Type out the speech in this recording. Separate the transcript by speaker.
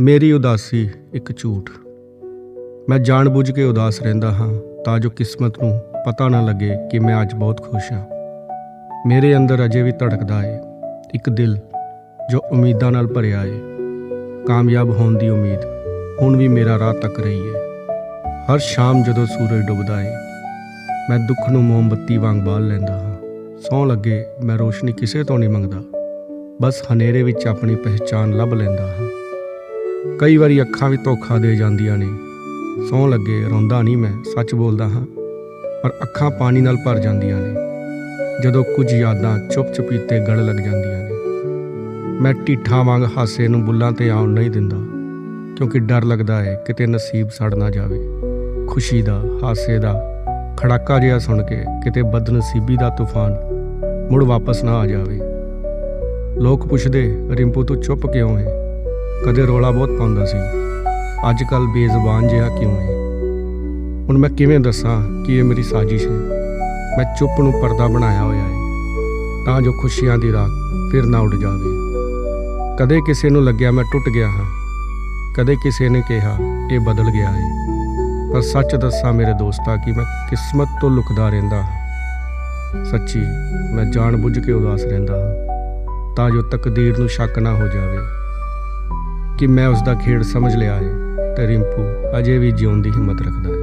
Speaker 1: ਮੇਰੀ ਉਦਾਸੀ ਇੱਕ ਝੂਠ। ਮੈਂ ਜਾਣਬੁੱਝ ਕੇ ਉਦਾਸ ਰਹਿੰਦਾ ਹਾਂ ਤਾਂ ਜੋ ਕਿਸਮਤ ਨੂੰ ਪਤਾ ਨਾ ਲੱਗੇ ਕਿ ਮੈਂ ਅੱਜ ਬਹੁਤ ਖੁਸ਼ ਹਾਂ। ਮੇਰੇ ਅੰਦਰ ਅਜੇ ਵੀ ਧੜਕਦਾ ਏ ਇੱਕ ਦਿਲ ਜੋ ਉਮੀਦਾਂ ਨਾਲ ਭਰਿਆ ਏ। ਕਾਮਯਾਬ ਹੋਣ ਦੀ ਉਮੀਦ ਹੁਣ ਵੀ ਮੇਰਾ ਰਾਹ ਤੱਕ ਰਹੀ ਏ। ਹਰ ਸ਼ਾਮ ਜਦੋਂ ਸੂਰਜ ਡੁੱਬਦਾ ਏ, ਮੈਂ ਦੁੱਖ ਨੂੰ ਮੋਮਬੱਤੀ ਵਾਂਗ ਬਾਲ ਲੈਂਦਾ ਹਾਂ। ਸੌਂ ਲੱਗੇ ਮੈਂ ਰੋਸ਼ਨੀ ਕਿਸੇ ਤੋਂ ਨਹੀਂ ਮੰਗਦਾ। ਬਸ ਹਨੇਰੇ ਵਿੱਚ ਆਪਣੀ ਪਹਿਚਾਨ ਲੱਭ ਲੈਂਦਾ ਹਾਂ। ਕਈ ਵਾਰੀ ਅੱਖਾਂ ਵੀ ਧੋਖਾ ਦੇ ਜਾਂਦੀਆਂ ਨੇ। ਸੌਂ ਲੱਗੇ, ਰੋਂਦਾ ਨਹੀਂ ਮੈਂ, ਸੱਚ ਬੋਲਦਾ ਹਾਂ। ਪਰ ਅੱਖਾਂ ਪਾਣੀ ਨਾਲ ਭਰ ਜਾਂਦੀਆਂ ਨੇ। ਜਦੋਂ ਕੁਝ ਯਾਦਾਂ ਚੁੱਪ ਚੁਪੀਤੇ ਗੜ ਲੱਗ ਜਾਂਦੀਆਂ ਨੇ। ਮੈਂ ਢੀਠਾਂ ਵਾਂਗ ਹਾਸੇ ਨੂੰ ਬੁੱਲਾਂ ਤੇ ਆਉਣ ਨਹੀਂ ਦਿੰਦਾ। ਕਿਉਂਕਿ ਡਰ ਲੱਗਦਾ ਹੈ ਕਿਤੇ ਨਸੀਬ ਸੜ ਨਾ ਜਾਵੇ। ਖੁਸ਼ੀ ਦਾ, ਹਾਸੇ ਦਾ, ਖੜਾਕਾ ਜਿਹਾ ਸੁਣ ਕੇ ਕਿਤੇ ਬਦਨਸੀਬੀ ਦਾ ਤੂਫਾਨ ਮੁੜ ਵਾਪਸ ਨਾ ਆ ਜਾਵੇ। ਲੋਕ ਪੁੱਛਦੇ, ਰਿੰਪੂ, ਤੂੰ ਚੁੱਪ ਕਿਉਂ ਹੈ ਕਦੇ ਰੋਲਾ ਬਹੁਤ ਪਾਉਂਦਾ ਸੀ। ਅੱਜ ਕੱਲ ਬੇਜ਼ੁਬਾਨ ਜਿਹਾ ਕਿਉਂ ਹੈ? ਹੁਣ ਮੈਂ ਕਿਵੇਂ ਦੱਸਾਂ ਕਿ ਇਹ ਮੇਰੀ ਸਾਜ਼ਿਸ਼ ਹੈ? ਮੈਂ ਚੁੱਪ ਨੂੰ ਪਰਦਾ ਬਣਾਇਆ ਹੋਇਆ ਹੈ। ਤਾਂ ਜੋ ਖੁਸ਼ੀਆਂ ਦੀ ਰਾਖ ਫਿਰ ਨਾ ਉੱਡ ਜਾਵੇ। ਕਦੇ ਕਿਸੇ ਨੂੰ ਲੱਗਿਆ ਮੈਂ ਟੁੱਟ ਗਿਆ ਹਾਂ। ਕਦੇ ਕਿਸੇ ਨੇ ਕਿਹਾ ਇਹ ਬਦਲ ਗਿਆ ਹੈ। ਪਰ ਸੱਚ ਦੱਸਾਂ ਮੇਰੇ ਦੋਸਤਾ ਕਿ ਮੈਂ ਕਿਸਮਤ ਤੋਂ ਲੁਕਦਾ ਰਹਿੰਦਾ ਹਾਂ। ਸੱਚੀ ਮੈਂ ਜਾਣ ਬੁੱਝ ਕੇ ਉਦਾਸ ਰਹਿੰਦਾ ਹਾਂ। ਤਾਂ ਜੋ ਤਕਦੀਰ ਨੂੰ ਸ਼ੱਕ ਨਾ ਹੋ ਜਾਵੇ। ਕਿ ਮੈਂ ਉਸ ਦਾ ਖੇਡ ਸਮਝ ਲਿਆ ਹੈ। ਤੇ ਰਿੰਪੂ, ਅਜੇ ਵੀ ਜਿਉਣ ਦੀ ਹਿੰਮਤ ਰੱਖਦਾ ਹੈ।